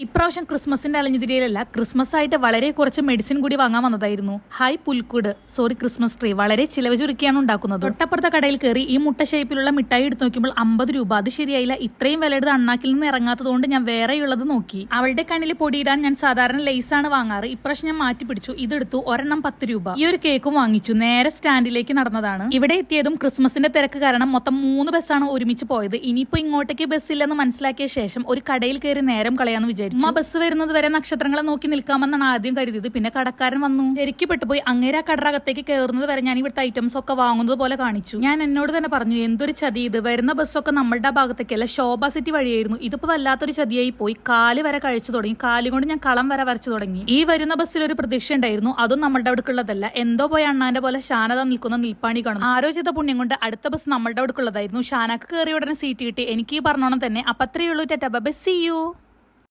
ഇപ്രാവശ്യം ക്രിസ്മസിന്റെ അലഞ്ഞുതിരിയിലല്ല ക്രിസ്മസ് ആയിട്ട് വളരെ കുറച്ച് മെഡിസിൻ കൂടി വാങ്ങാൻ വന്നതായിരുന്നു. ഹൈ പുൽക്കൂട്. സോറി ക്രിസ്മസ് ട്രീ വളരെ ചിലവ് ചുരുക്കിയാണ് ഉണ്ടാക്കുന്നത്. തൊട്ടപ്പുറത്തെ കടയിൽ കയറി ഈ മുട്ട ഷേപ്പിലുള്ള മിഠായി എടുത്ത് നോക്കുമ്പോൾ അമ്പത് രൂപ. അത് ശരിയായില്ല. ഇത്രയും വിലയുടെ അണ്ണാക്കിൽ നിന്ന് ഇറങ്ങാത്തതുകൊണ്ട് ഞാൻ വേറെയുള്ളത് നോക്കി. അവളുടെ കണ്ണിൽ പൊടിയിടാൻ ഞാൻ സാധാരണ ലേസ് ആണ് വാങ്ങാറ്. ഇപ്രാവശ്യം ഞാൻ മാറ്റി പിടിച്ചു. ഇതെടുത്തു ഒരെണ്ണം പത്ത് രൂപ. ഈ ഒരു കേക്കും വാങ്ങിച്ചു. നേരെ സ്റ്റാൻഡിലേക്ക് നടന്നതാണ്. ഇവിടെ എത്തിയതും ക്രിസ്മസിന്റെ തിരക്ക് കാരണം മൊത്തം മൂന്ന് ബസ്സാണ് ഒരുമിച്ച് പോയത്. ഇനിയിപ്പോ ഇങ്ങോട്ടേക്ക് ബസ് ഇല്ലെന്ന് മനസ്സിലാക്കിയ ശേഷം ഒരു കടയിൽ കയറി നേരം കളയാന്ന് വിചാരിച്ചു. ഉമ്മ ബസ് വരുന്നത് വരെ നക്ഷത്രങ്ങളെ നോക്കി നിൽക്കാമെന്നാണ് ആദ്യം കരുതിയത്. പിന്നെ കടക്കാരൻ വന്നു. ശരിക്കും പെട്ടുപോയി. അങ്ങേര കടറകത്തേക്ക് കയറുന്നത് വരെ ഞാൻ ഇവിടുത്തെ ഐറ്റംസ് ഒക്കെ വാങ്ങുന്നത് പോലെ കാണിച്ചു. ഞാൻ എന്നോട് തന്നെ പറഞ്ഞു എന്തൊരു ചതി ഇത്. വരുന്ന ബസ്സൊക്കെ നമ്മളുടെ ഭാഗത്തേക്കല്ല? ശോഭ സിറ്റി വഴിയായിരുന്നു. ഇതിപ്പോ വല്ലാത്തൊരു ചതിയായി പോയി. കാൽ വരെ കഴിച്ചു തുടങ്ങി. കാൽ കൊണ്ട് ഞാൻ കളം വരെ വരച്ചു തുടങ്ങി. ഈ വരുന്ന ബസ്സിൽ ഒരു പ്രതീക്ഷ ഉണ്ടായിരുന്നു. അതും നമ്മളുടെ അവിടേക്കുള്ളതല്ല. എന്തോ പോയ അണ്ണാന്റെ പോലെ ഷാനത നിൽക്കുന്ന നിൽപ്പാണി കാണും ആരോ ചെയ്ത പുണ്യം കൊണ്ട് അടുത്ത ബസ് നമ്മളുടെ അവിടേക്കുള്ളതായിരുന്നു. ഷാനക്ക് കയറിയ ഉടനെ സീറ്റ് കിട്ടി. എനിക്ക് ഈ പറഞ്ഞോണം തന്നെ. അപ്പത്രയുള്ളൂ ടാറ്റ. Bye see you